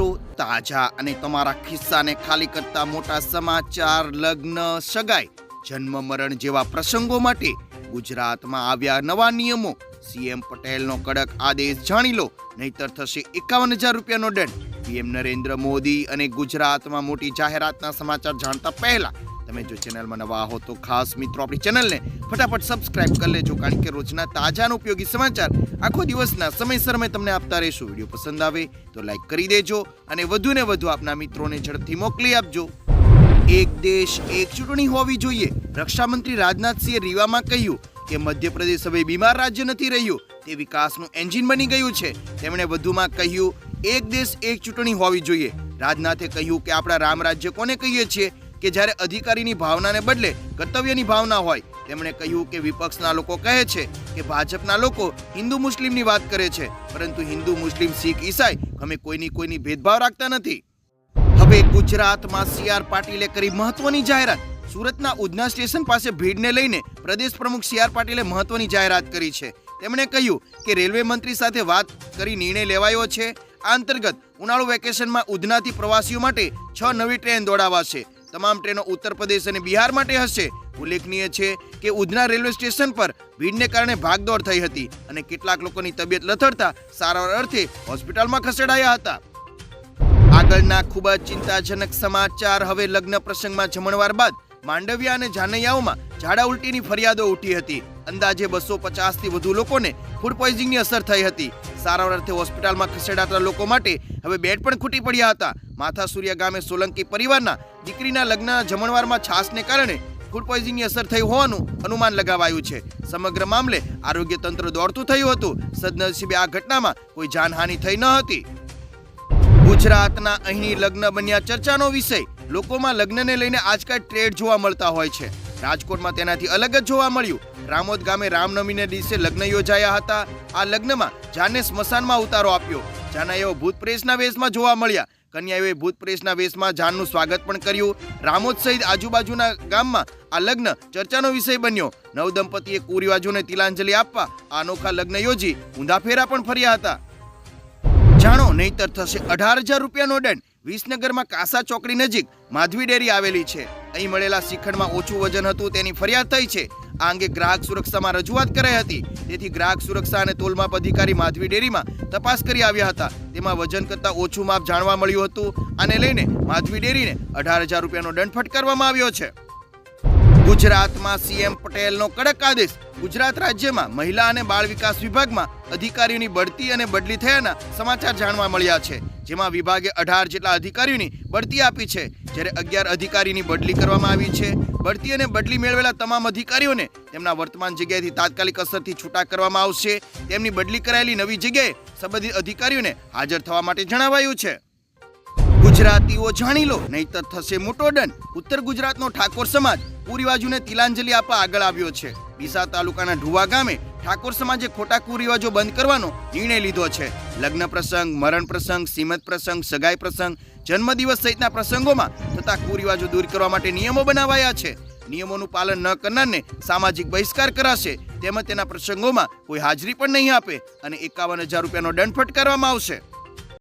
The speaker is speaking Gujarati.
મિત્રો, તાજા અને તમારા ખિસ્સાને ખાલી કરતા મોટા સમાચાર, લગ્ન, સગાઈ, જન્મ, મરણ જેવા પ્રસંગો માટે ગુજરાતમાં આવ્યા નવા નિયમો. સીએમ પટેલનો કડક આદેશ જાણી લો, નહીતર થશે એકાવન હજાર રૂપિયાનો દંડ. પીએમ નરેન્દ્ર મોદી અને ગુજરાતમાં મોટી જાહેરાતના સમાચાર જાણતા પહેલા તમે જો ચેનલમાં નવા હો તો ખાસ મિત્રો આપણી ચેનલને ફટાફટ સબસ્ક્રાઇબ કરી લેજો, કારણ કે રોજના તાજા અને ઉપયોગી સમાચાર આખો દિવસના સમયસર અમે તમને આપતા રહીશું. વીડિયો પસંદ આવે તો લાઈક કરી દેજો અને વધુ ને વધુ આપના મિત્રોને ઝડપથી મોકલી આપજો. એક દેશ એક ચૂંટણી હોવી જોઈએ. રક્ષામંત્રી રાજનાથસિંહે રીવામાં કહ્યું કે મધ્યપ્રદેશ હવે બીમાર રાજ્ય નથી રહ્યું, તે વિકાસનું એન્જિન બની ગયું છે. તેમણે વધુમાં કહ્યું, એક દેશ એક ચૂંટણી હોવી જોઈએ. રાજનાથે કહ્યું કે આપણા રામ રાજ્ય કોને કહીએ છીએ? કે જ્યારે અધિકારીની ભાવનાને બદલે કર્તવ્યની ભાવના હોય, તેમણે કહ્યું કે વિપક્ષના લોકો કહે છે કે ભાજપના લોકો હિન્દુ મુસ્લિમની વાત કરે છે, પરંતુ હિન્દુ મુસ્લિમ શીખ ઈસાઈ અમે કોઈની કોઈની ભેદભાવ રાખતા નથી. હવે ગુજરાતમાં સીઆર પાટીલે કરી મહત્વની જાહેરાત. સુરતના ઉધના સ્ટેશન પાસે ભીડને લઈને પ્રદેશ પ્રમુખ સીઆર પાટીલે મહત્વની જાહેરાત કરી છે. તેમણે કહ્યું કે રેલવે મંત્રી સાથે વાત કરી નિર્ણય લેવાયો છે. આ અંતર્ગત ઉનાળુ વેકેશનમાં ઉધનાથી પ્રવાસીઓ માટે છ નવી ટ્રેન દોડાવાશે. તમામ ટ્રેનો ઉત્તર પ્રદેશ અને બિહાર માટે હશે. ઉલ્લેખનીય છે કે ઉધના રેલવે સ્ટેશન પર ભીડને કારણે ભાગદોડ થઈ હતી અને કેટલાક લોકોની તબિયત લથડતા સારવાર અર્થે હોસ્પિટલમાં ખસેડાયા હતા. આગળના ખૂબ જ ચિંતાજનક સમાચાર હવે લગ્ન પ્રસંગમાં જમણવાર બાદ માંડવિયા અને જાનૈયાઓમાં ઝાડા ઉલટીની ફરિયાદો ઉઠી હતી. અંદાજે બસો થી વધુ લોકોને ફૂડ પોઈઝનિંગની અસર થઈ હતી. સારવાર અર્થે હોસ્પિટલમાં ખસેડાતા લોકો માટે હવે બેડ પણ ખૂટી પડ્યા હતા. માથાસુરિયા ગામે સોલંકી પરિવારના દીકરીના લગ્ન જમણવારમાં છાસને કારણે ફૂડ પોઈઝનની અસર થઈ હોવાનું અનુમાન લગાવાયું છે. સમગ્ર મામલે આરોગ્ય તંત્ર દોડતું થયું હતું. સદનસીબે આ ઘટનામાં કોઈ જાનહાનિ થઈ ન હતી. ગુજરાતના અહીંની લગ્ન બન્યા ચર્ચાનો વિષય. લોકોમાં લગ્નને લઈને આજકાલ ટ્રેડ જોવા મળતા હોય છે. રાજકોટમાં તેનાથી અલગ જ જોવા મળ્યું. રામોદ ગામે રામનવમીને દિવસે લગ્ન યોજાયા હતા. આ લગ્નમાં જાને સ્મશાનમાં ઉતારો આપ્યો. જાનાઈઓ ભૂત પ્રેસના વેશમાં જોવા મળ્યા. કન્યાઓએ ભૂત પ્રેસના વેશમાં જાનનું સ્વાગત પણ કર્યું. રામોદ સહિત આજુબાજુના ગામમાં આ લગ્ન ચર્ચાનો વિષય બન્યો. નવદંપતીએ કુરિવાજોને તિલાંજલિ આપવા આ અનોખા લગ્ન યોજી ઊંધા ફેરા પણ ફર્યા હતા. જાણો, નહીતર થશે અઢાર હજાર રૂપિયાનો દંડ. વિસનગરમાં કાસા ચોકડી નજીક માધવી ડેરી આવેલી છે. અહીં મળેલા શિખંડમાં ઓછું વજન હતું તેની ફરિયાદ થઈ છે. આ અંગે ગ્રાહક સુરક્ષામાં રજૂઆત કરાઈ હતી. તેથી ગ્રાહક સુરક્ષા અને તોલમાપ અધિકારી માધવી ડેરીમાં તપાસ કરી આવ્યા હતા. તેમાં વજન કરતાં ઓછું માપ જાણવા મળ્યું હતું. આને લઈને માધવી ડેરીને અઢાર હજાર રૂપિયાનો દંડ ફટકારવામાં આવ્યો છે. ગુજરાતમાં સીએમ પટેલનો કડક આદેશ ગુજરાત રાજ્યમાં મહિલા અને બાળ વિકાસ વિભાગમાં અધિકારીઓની બઢતી અને બદલી થયાના સમાચાર જાણવા મળ્યા છે, જેમાં વિભાગે અઢાર જેટલા અધિકારીઓની બઢતી આપી છે. જ્યારે અગિયાર અધિકારીની બદલી કરવામાં આવી છે, બઢતી અને બદલી મેળવેલા તમામ અધિકારીઓને તેમના વર્તમાન જગ્યાએથી તાત્કાલિક અસરથી છૂટા કરવામાં આવશે. તેમની બદલી કરાયેલી નવી જગ્યાએ સંબંધિત અધિકારીઓને હાજર થવા માટે જણાવાયું છે. ગુજરાતીઓ જાણી લો, નહીતર થશે મોટો દંડ. ઉત્તર ગુજરાતનો ઠાકોર સમાજ કુરિવાજોને તિલાંજલિ આપવા આગળ આવ્યો છે. ડીસા તાલુકાના ઢુવા ગામે ઠાકોર સમાજે ખોટા કુરિવાજો બંધ કરવાનો નિર્ણય લીધો છે. લગ્ન પ્રસંગ, મરણ પ્રસંગ સીમત પ્રસંગ, સગાઈ પ્રસંગ, જન્મદિવસ સહિતના પ્રસંગોમાં થતા કુરિવાજો દૂર કરવા માટે નિયમો બનાવાયા છે. નિયમોનું પાલન ન કરનારને સામાજિક બહિષ્કાર કરાશે. તેમજ તેના પ્રસંગોમાં કોઈ હાજરી પણ નહીં આપે અને એકાવન હજાર રૂપિયાનો દંડ ફટકારવામાં આવશે.